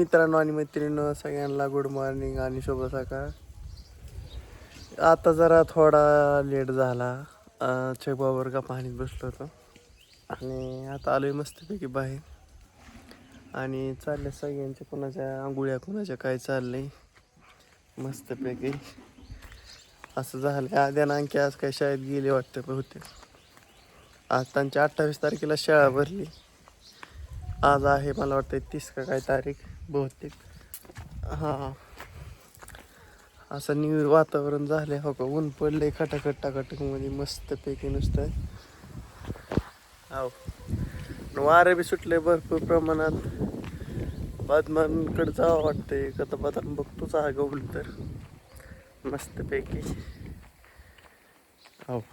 मित्रांनो आणि मैत्रिणींनो सगळ्यांना गुड मॉर्निंग आणि शुभ सकाळ. आता जरा थोडा लेट झाला. चेकबावर का पाणीत बसलो होतो. आणि आता आलोय मस्तपैकी बाहेर. आणि चालले सगळ्यांच्या कोणाच्या आंघोळ्या कोणाच्या काय चाललंय. मस्तपैकी. असं झालं. आद्या ना आणखी आज काय शाळेत गेले वाटतं बहुतेक. आज त्यांच्या अठ्ठावीस तारखेला शाळा भरली. आज आहे मला वाटतं तीस का काय तारीख. बहुतेक. हां. असं न्यू वातावरण झालंय हो का? ऊन पडलंय खटाखट टाकाटकमध्ये मस्तपैकी नुसतं. हो वारं बी सुटले भरपूर प्रमाणात. बदमानकडे जावं वाटतंय. कथा बदाम बघतोच हा गवली तर. मस्तपैकी. हो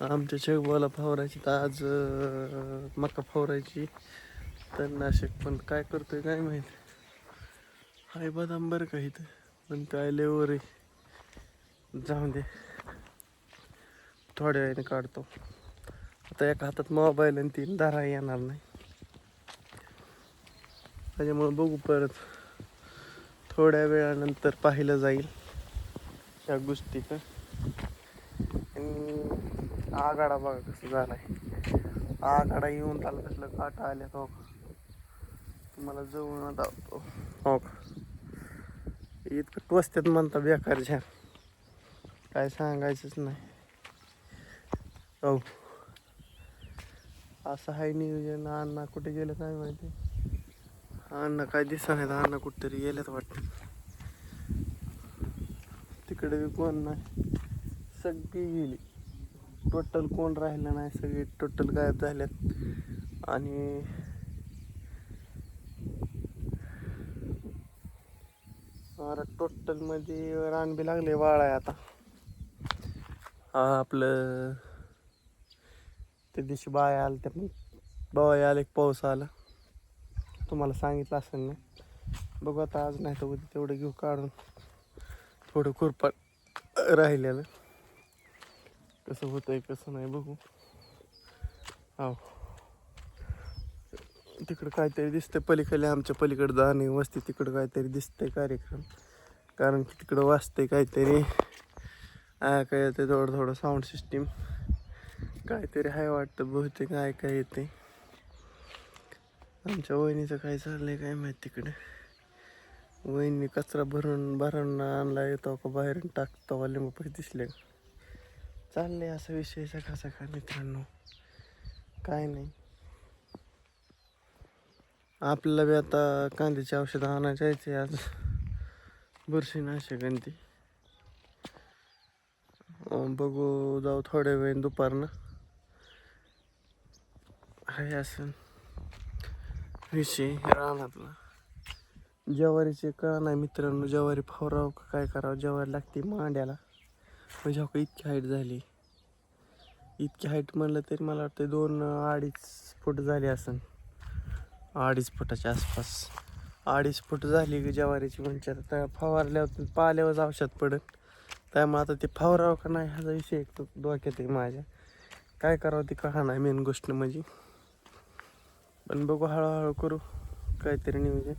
आमच्या शेगबाला फवारायची तर आज मका फवारायची. तणनाशक पण काय करतोय काय माहीत? हाय बदाम बरं का इथं पण काय लेवर आहे जाऊन दे. थोड्या वेळाने काढतो. आता एका हातात मोबाईल आणि तीन दारा येणार नाही. त्याच्यामुळे बघू परत. थोड्या वेळानंतर पाहिलं जाईल. या गोष्टीचं. का आगाडा बघा कसं झालाय. आगाडा येऊन त्याला कसलं काटा आल्या तो का तुम्हाला जवळ दावतो हो का? इतकं टोचत्यात म्हणता बेकार झ्या काय सांगायचंच नाही. हो. असं आहे नियोजन अण्णा कुठे गेलं काय माहिती. अण्णा काय दिसा नाही अण्णा कुठेतरी गेल्यात वाटतं. तिकडे बी कोण नाही. सगळी गेली. टोटल कोण राहिलं नाही सगळे टोटल गायब झाल्यात आणि टोटलमध्ये रान बी लागले आहे आता. आपलं त्या दिवशी बाय आलं त्या पण. बाय आले पाऊस आला. तुम्हाला सांगितलं असेल ना. बघू आता आज नाही तर उद्या तेवढं घेऊ काढून. थोडं खुरपाट राहिलेलं. कसं होतंय कसं नाही बघू. हो तिकडं काहीतरी दिसतंय. पलीकडे आमच्या पलीकडं जाणे वस्ती तिकडं काहीतरी दिसतंय कार्यक्रम. कारण की तिकडं वाचतंय काहीतरी. ऐकाय येते थोडं थोडं साऊंड सिस्टीम काहीतरी हाय वाटतं बहुतेक ऐकाय येते आमच्या वहिनीचं काय चाललंय काय माहीत तिकडे. वहिनी कचरा भरून भरून आणला येतो का बाहेरून टाकतो लिंबू पैसे दिसले. का चाललंय असा विषय सकाळ सकाळ मित्रांनो? काय नाही. आपल्याला बी आता कांद्याची औषधं आणायची आहे आज. बुरशीनाशक आणि ती. बघू जाऊ थोड्या वेळ दुपारनं. आहे असं. विषय रानातला. ज्वारीचे का नाही मित्रांनो ज्वारी फवारावं का काय करावं? ज्वारी लागते मांड्याला. म्हणजे हो का इतकी हाईट झाली. इतकी हाईट म्हणलं तरी मला वाटतं दोन अडीच फूट झाली असन अडीच फुटाच्या आसपास. अडीच फूट झाली की ज्वारीची म्हणजे आता त्या फवारल्यावर पाल्यावर औषध पडत त्यामुळे आता ते फवारावं का नाही ह्याचा विषय एक तो डोक्यात आहे माझ्या. काय करावं ते कळा नाही मेन गोष्ट म्हणजे. पण बघू हळूहळू करू. काहीतरी नियोजन.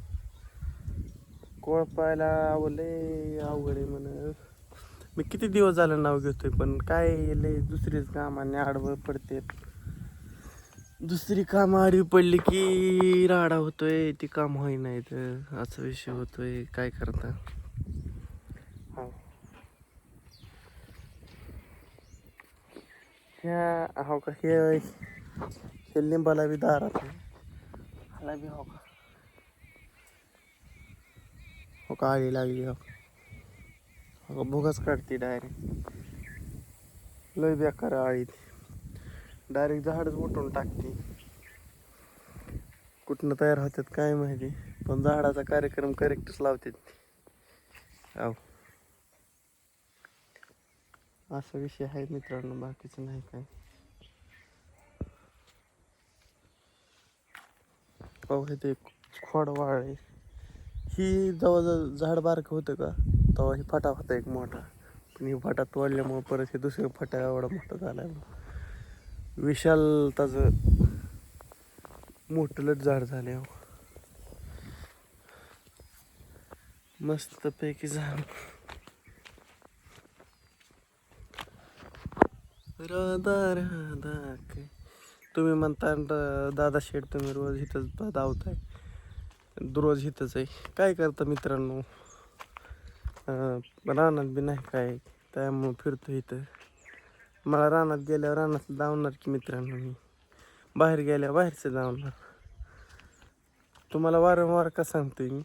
कोळपायला आवडले अवघड आहे म्हण. मी किती दिवस झालं नाव घेतोय पण काय लय दुसरीच कामाने आडवं पडते दुसरी कामं आडवी पडली की राडा होतोय ती काम होई नाही तर असा विषय होतोय. काय करता? ह्या हो का हे हे लिंबाला बी दारात आहे. बी हो का. हो का आळी लागली हो हो का भुगाच काढते डायरेक्ट. लय बेकार आळी डायरेक्ट झाडच उठून टाकते. कुठनं तयार होतात काय माहिती. पण झाडाचा कार्यक्रम करेक्टच लावतात. हो असा विषय आहे मित्रांनो बाकीचं नाही काय. हे ते खोड वाळ आहे. ही जवळजवळ झाड बारकं होतं का? तेव्हा ही फाटा होता एक मोठा. पण ही फाटा तोडल्यामुळं परत हे दुसरं फाटा एवढा मोठा झाला. विशाल त्याचं मोठलट झाड झाले हो. मस्त पैकी झालं राधा राधा तुम्ही म्हणता दादा शेठ तुम्ही रोज इथंच धावताय. रोज इथंच आहे. काय करता मित्रांनो? रानात बी नाही काय त्यामुळं फिरतो इथं. मला रानात गेल्यावर रानात धावणार की मित्रांनो मी. बाहेर गेल्यावर बाहेरचं धावणार. तुम्हाला वारंवार का सांगतोय मी?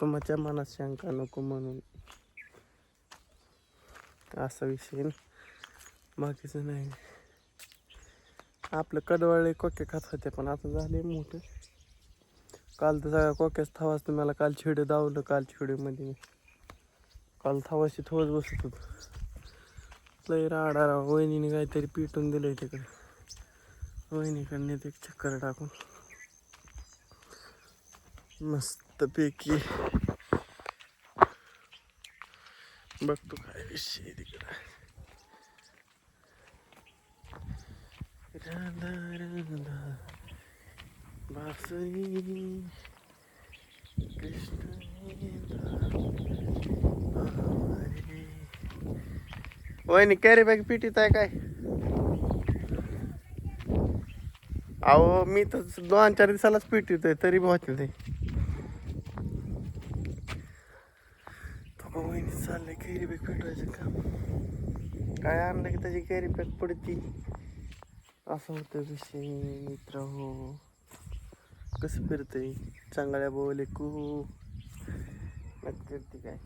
तुमच्या मनात शंका नको म्हणून. असा विषय ना. बाकीचं नाही. आपलं कडवळे कोके खात होते पण आता झाले मोठं. काल तर सगळ्या कोक्याच थावाच तुम्हाला काल छिडे दावलं काल छिडेमध्ये काल थावाशी थोच बसत होत. लय राडा राव. वहिनीने काहीतरी पिटून दिलंय तिकडे. वहिनीकडनं ते चक्कर टाकून. मस्त पैकी बघतो काय विषय तिकडे. राधा राधा. बासरी. कृष्ण. वहिनी कॅरी बॅग पिटीत आहे काय? अहो मी तर दोन चार दिवसालाच पिटीत आहे तरी बी ते. तो वहिनी चाललंय कॅरी बॅग पिटवायचं काम. काय आणलं की त्याची कॅरी बॅग पडती? असं होतं विषय मित्र हो. कसं फिरतंय? चांगल्या बोले कू. नक्की काय?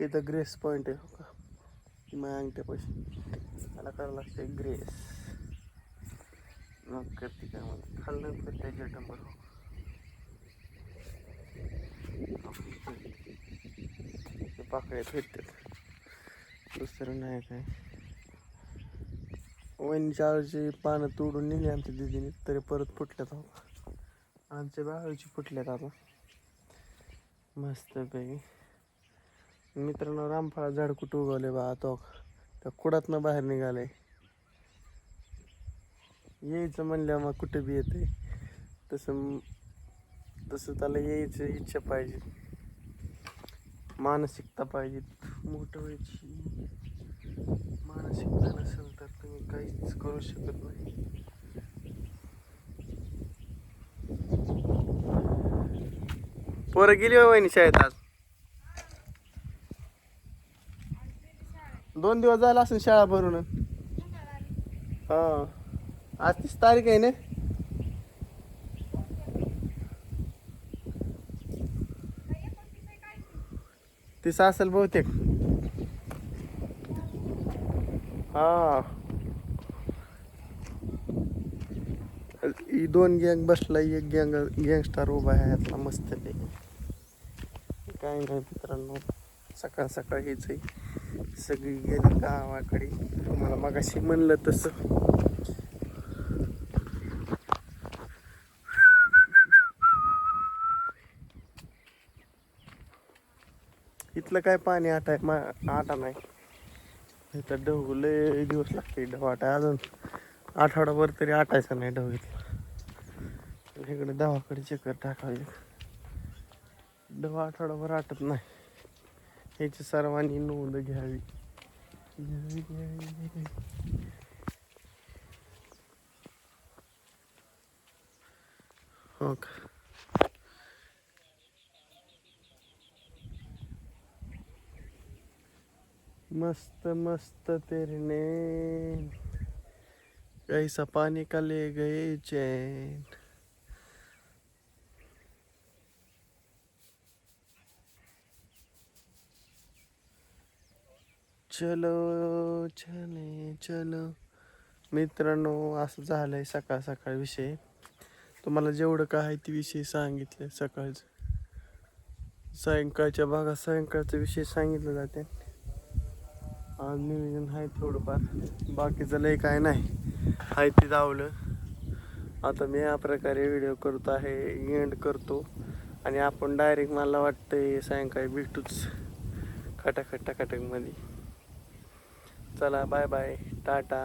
तिथं ग्रेस पॉइंट आहे हो का? माझ्या अंगठ्यापाशी मला करावं लागते ग्रेस मग करते काय म्हणते खाल्लं तर त्याच्या टंबर ते पाकळ्या फेटतात. दुसरं नाही काय. वहिनीच्या आळूची पानं तोडून नेली आमच्या दिदीने तरी परत फुटल्यात हो आमच्या बाळूची फुटल्यात आता. मस्त पैकी. मित्रांनो रामफळा झाड कुठं उगवले बा? तो त्या कुडातनं बाहेर निघाले यायचं म्हणल्या मग कुठे बी येते तसं तसं त्याला यायचं इच्छा पाहिजे. मानसिकता पाहिजे. मोठं व्हायची. मानसिकता नसेल तर तुम्ही काहीच करू शकत नाही. पोरं गेली वहिनी शाळेत आज? दोन दिवस झाला असेल शाळा भरून. हा. आज तीस तारीख आहे ना? तीस असेल बहुतेक. हा. ही दोन गँग बसला एक गँग गँगस्टार उभा आहे यातला मस्त काय नाही मित्रांनो. सकाळ सकाळ हेच आहे. सगळी गेली गावाकडे. तुम्हाला मगाशी म्हणलं तसं. इथलं काय पाणी आटाय मा आटा नाही. इथं ढवू लय दिवस लागते ढव आटाय अजून आठवडाभर तरी आटायचं नाही ढव इथलं. इकडे दवाकडे चक्कर टाकावी. ढव आठवडाभर आटत नाही. ह्याची सर्वांनी नोंद घ्यावी. घ्यावी घ्यावी घ्यावी. हो का? मस्त मस्त तेरने कैसा पानी का ले गए चैन. चलो चले चलो. मित्रांनो असं झालंय सकाळ सकाळ विषय. तुम्हाला जेवढं काय आहे ते विषय सांगितले सकाळचं. सायंकाळच्या भागात सायंकाळचा विषय सांगितलं जाते. आज नियोजन आहे थोडंफार. बाकीचं लय काय नाही. आहे ते धावलं. आता मी या प्रकारे व्हिडिओ करतो आहे एंड करतो. आणि आपण डायरेक्ट मला वाटतंय सायंकाळी भेटूच. खटाखट टाकाटकमध्ये चला बाय बाय टाटा.